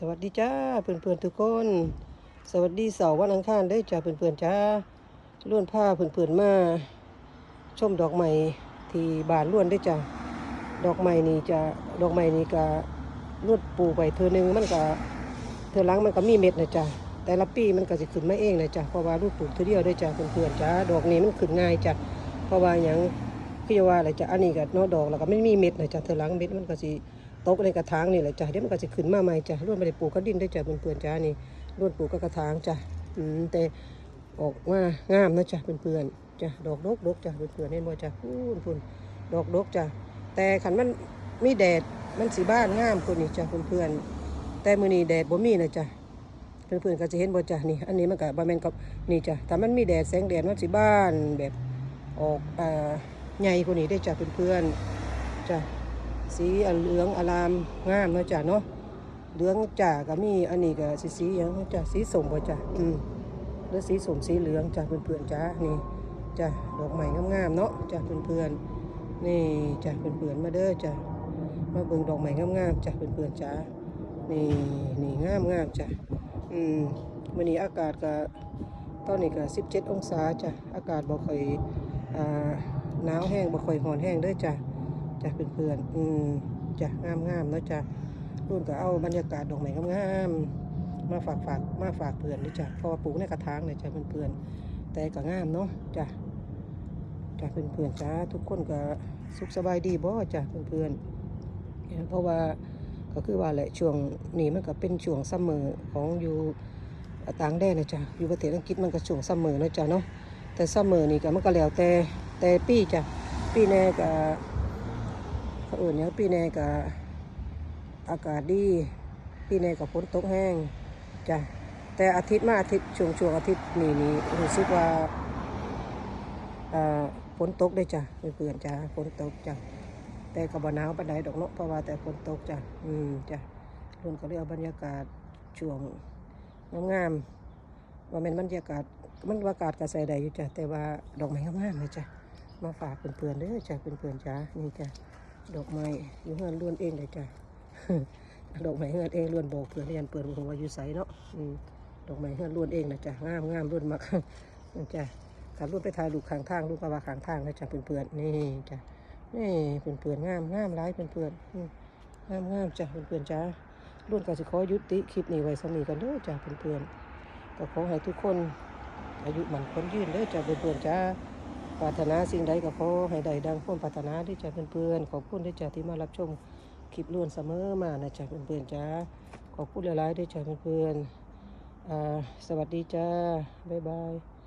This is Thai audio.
สวัสดีจ้าเพื่อนๆทุกคน สวัสดีเสาร์วันอังคารด้อจ้าเพื่อนๆจ้าล้วนผ้าเพื่อนๆมาชมดอกไม้ที่บานล้วนได้อจ้าดอกไม้นี่จะดอกไม้นี่ก็ลวดปลูกไปเธอหนึ่งมันก็เธอล้างมันก็มีเม็ดนะจ้าแต่ละปีมันก็จะขึ้นมาเองนะจ้าเพราะว่าลูกปลูกเธอเดียวได้อจ้าเพื่อนๆจ้าดอกนี้มันขึ้นง่ายจ้าเพราะว่าอย่างพี่ว่าอะไรจ้าอันนี้ก็นอดอกแล้วก็ไม่มีเม็ดนะจ้าเธอล้างเม็ดมันก็สิ ตกในกระถางนี่แหละจ้ะเดี๋ยวมันก็จะขึ้นมาใหม่จ้ะล้วนไม่ได้ปลูกก็ดินได้จ้ะเพื่อนๆจ้านี่ล้วนปลูกก็กระถางจ้ะอืมแต่ออกมางามนะจ้ะเพื่อนๆจ้ะดอกดกดกจ้ะเพื่อนๆเห็นบ่จ้ะพูนพูนดอกดกจ้ะแต่ขันมันมีแดดมันสีบ้านงามคนนี้จ้ะเพื่อนๆแต่มื้อนี้แดดบ่มีนะจ้ะเพื่อนๆก็จะเห็นบ่จ้ะนี่อันนี้มันก็บ่แม่นกับนี่จ้ะถ้ามันมีแดดแสงแดดมันสิบ้านแบบออกอ่าใหญ่กว่านี้ได้จ้ะเพื่อนๆจ้ะ สีอันเหลืองอารามงามเนาะจ้ะเนาะเหลืองจ่าก็มีอันนี้ก็สีสีหยังเนาะจ้ะสีส้มบ่จ้ะอืมหรือสีส้มสีเหลืองจ้ะเพื่อนๆจ้านี่จ้ะดอกไม้งามๆเนาะจ้ะเพื่อนๆนี่จ้ะเพื่อนๆมาเด้อจ้ะมาเบิ่งดอกไม้งามๆจ้ะเพื่อนๆจ้านี่นี่งามๆจ้ะอืมมื้อนี้อากาศก็ตอนนี้ก็17 องศาจ้ะอากาศบ่ค่อยอ่าหนาวแห้งบ่ค่อยร้อนแห้งเด้อจ้ะ จ้ะเพื่อนๆอืมจ้ะงามงามๆเนาะจ้ะรุ่นก็เอาบรรยากาศดอกไม้งามๆมาฝากฝากมาฝากเพื่อนนี่จ้ะเพราะว่าปลูกในกระถางเลยจ้ะเพื่อนๆแต่ก็งามเนาะจ้ะจ้ะเพื่อนๆจ้าทุกคนก็สุขสบายดีบ่จ้ะเพื่อนๆเพราะว่าก็คือว่าแหละช่วงนี้มันก็เป็นช่วงซัมเมอร์ของอยู่ต่างแดนนะจ้ะอยู่ประเทศอังกฤษมันก็ช่วงซัมเมอร์นะจ้ะเนาะแต่ซัมเมอร์นี่ก็มันก็แล้วแต่แต่ปีจ้ะปีแน่ก็ เขาเอื่นเนี่ยปีแน่กับอากาศดีปีแน่กับฝนตกแห้งจ้ะแต่อาทิตย์มาอาทิตย์ช่วงช่วงอาทิตย์นี่นี่รู้สึกว่าอ่าฝนตกได้จ้ะเพื่อนๆจ้ะฝนตกจ้ะแต่กับบหนาวปานใดดอกเนาะเพราะว่าแต่ฝนตกจ้ะอืมจ้ะรุ่นก็เรียกบรรยากาศช่วงงามๆว่าเป็นบรรยากาศมันอากาศกระใสใดอยู่จ้ะแต่ว่าดอกไม้งามๆเลยจ้ะมาฝากเพื่อนๆเด้อจ้ะเพื่อนๆจ้ะนี่จ้ะ ดอกไม้อยู่เฮือนล้วนเองเลยจ้ะดอกไม้เฮือนเองล้วนบอกเพื่อนเรียนเปิดหัวอยู่ใสเนาะดอกไม้เฮือนล้วนเองนะจ้ะงามงามล้วนมากนะจ้ะขับรถไปถ่ายลูกข้างทางลูกกระบะข้างทางนะจ้ะเพื่อนๆนี่จ้ะนี่เพื่อนๆงามงามร้ายเพื่อนๆงามงามจ้ะเพื่อนๆจ้ะล้วนก็จะขอยุติคลิปนี้ไว้สำนีกันเด้อจ้ะเพื่อนๆก็ขอให้ทุกคนอายุมันคนยืนเด้อจ้ะเพื่อนๆจ้ะ ปรารถนาสิ่งใดก็ขอให้ได้ดังความปรารถนาที่จะเพื่อนๆขอบคุณที่จะที่มารับชมคลิปล้วนเสมอมานะจ๊ะเพื่อนๆจ้าขอบคุณหลายๆด้วยจ้ะเพื่อนๆสวัสดีจ้าบ๊ายบาย